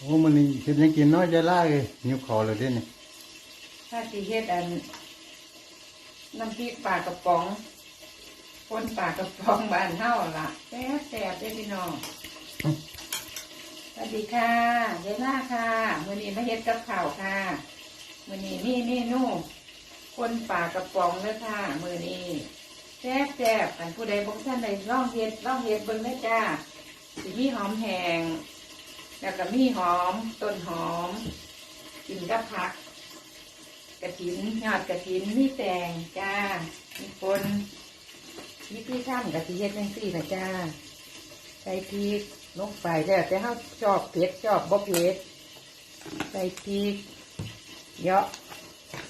โอ้มันนี่เห็ดหยังกินน้อยจะล่าเลยหิวคอเลยเด้นี่ถ้าสีเฮ็ดอันน้ำพริกปลากระป๋องคนปลากระป๋องบ้านเฮาล่ะแซ่บแซ่บเด้อพี่น้องสวัสดีค่ะเยล่าค่ะมือนี้มาเฮ็ดกับข้าวค่ะมือนี้มีเมนูคนปลากระป๋องเด้อค่ะมือนี้แซ่บแซ่บอันผู้ใดบ่ทันได้ลองเฮ็ดลองเฮ็ดเบิ่งเด้จ้าสิมีหอมแห้ง แล้วก็มีหอมต้นหอมกินกับผักกระถินยอดกระถินมีแตงจ้ามีคนวิธีทำกะทิเฮ็ดจังซี่นะจ้าใส่พริกลงไปแล้วแต่เขาชอบเผ็ดชอบบ่เผ็ดใส่พริกเยอะ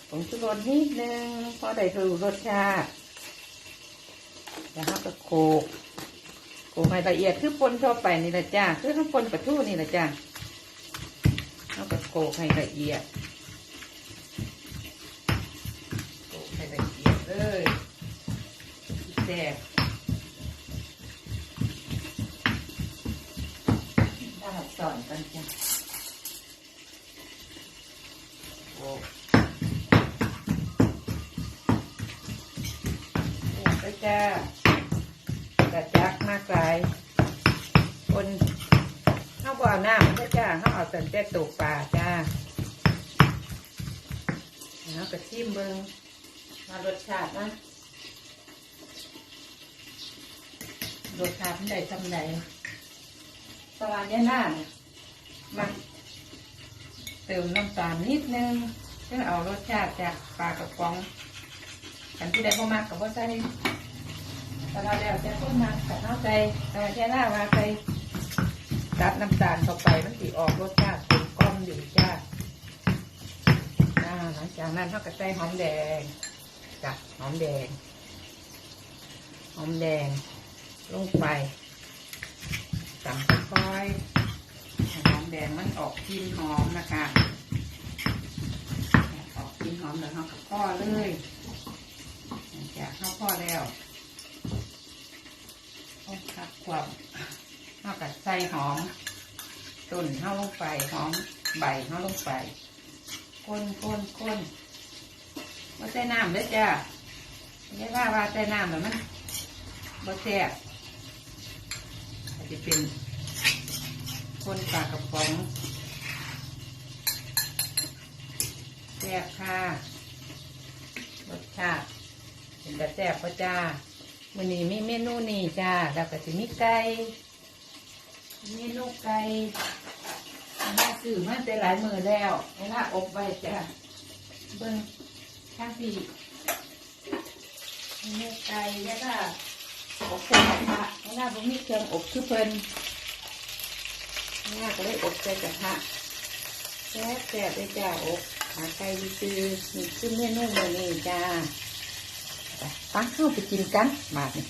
ผงชูรสนิดนึงพอได้รู้รสชาติแล้วเขาก็โขลก โขลกให้ละเอียดคือปนทั่วไปนี่แหละจ้าคือข้งปนปลาทูนี่แหละจ้าเขาก็โขลกให้ละเอียดโขลกให้ละเอียดเลยแซ่บถ้าหัดสอนกันจ้ะโอ้โอ้ไปจ้า คนเขาบ่เอาน้ำนะจ้าเขาเอาแต่แต่ตกปลาจ้าแล้วก็ชิมเบิงมารสชาตินะรสชาติมันได้ทำไหนปลาเนี่ยหน้าเนี่ยมันเติมน้ำตาลนิดนึงเพื่อเอารสชาติจากปลากระป๋องกันที่ได้พอมากกับว่าใส่แต่เราแล้วจะต้นมาแต่เอาใจแต่ว่าแค่หน้าว่าใส่ ตัดน้ำตาลเข้าไปมันสีออกรสชาติเป็นก้อมอยู่จ้าหลังจากนั้นเขาก็ใส่หอมแดงจ้ะหอมแดง หอมแดง ลงไปตำค่อยหอมแดงมันออกกลิ่นหอมนะคะออกกลิ่นหอมแล้วเขากับพ่อเลยหลังจากเข้าพ่อแล้วเอาผักความ เขากับใส่หอมต้นเข้าลงไปหอมใบเข้าลงไปคนคนคนมาใส่น้ำเด้อจ้าไม่ว่าว่าใส่น้ำแล้วมันบ่แซ่บอาจจะเป็นคนปากกระป๋องแซ่บค่ะรสชาติเป็นแต่แซ่บพระจ้าวันนี้มีเมนูนี่จ้าแล้วก็จะมีไก่ เมนูกไก่มาซื้อมาแต่หลายมือแล้วเวลาอบไว้จ้าเบิ้งข้างสี่เมนูไก่แล้วก็อบใส่กระทะเวลาบ่มีเครื่องอบคือเพิ่นแม่ก็เลยอบใส่กระทะแซ่บแซ่บเลยจ้าอบหาไก่ดีๆนี่คือเมนูมื้อนี้จ้าไปปังเข้าไปกินกันบาดนี่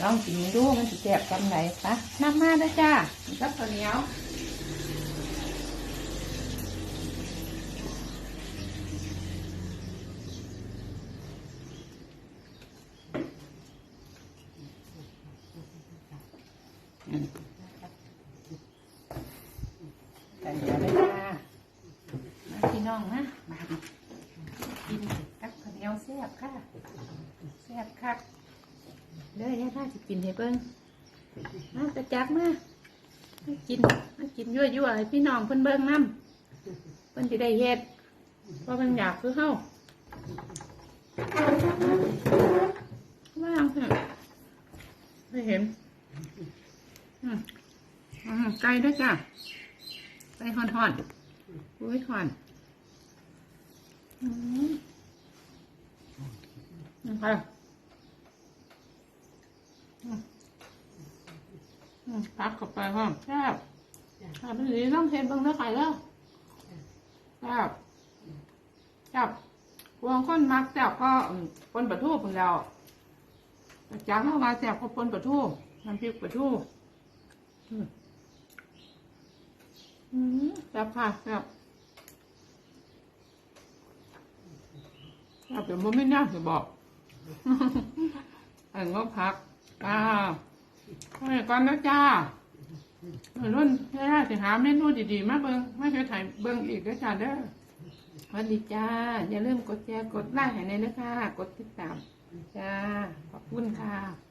ลองกินดูมันจะแซ่บกำไหนปะน้ำมาเด้อจ้ากินกับข้าวเหนียวอืมแต่เดี๋ยวเลยจ้ามาพี่น้องนะมากินกับข้าวเหนียวแซ่บค่ะแซ่บค่ะ เลยยายถ้าจะกินให้เบิ้งมาจะจับมามากินมากินยั่วๆให้พี่น้องเพิ่นเบิ้งน้ำเพิ่นจะได้เฮ็ดเพราะมันอยากคือเฮาว่างเถอะไม่เห็นไก่ด้วยจ้ะไก่ห่อนห่อนๆอุ้ยห่อนอืมนะคะอืมอืม พักเข้าไปห้องแซ่บค่ะเป็นสีต้องเทนเบิ้งเนื้อไข่แล้วแซ่บแซ่บพวงคนมักแซ่บก็ปนปลาทูของเราจากเข้ามาแซ่บก็ปนปลาทูน้ำพริกปลาทูแซ่บค่ะแซ่บแซ่บเดี๋ยวมันไม่น่าจะบอกอันก็พักอ่า ไปก่อนนะจ้ารุ่นไม่ได้สิหาเมนูดีๆ มาเบิ้งมาเคยถ่ายเบิ้งอีกด้อจ้าเด้อสวัสดีจ้า อย่าลืมกดแชร์กดไลค์ให้ในนะคะกดติดตามจ้า ขอบคุณค่ะ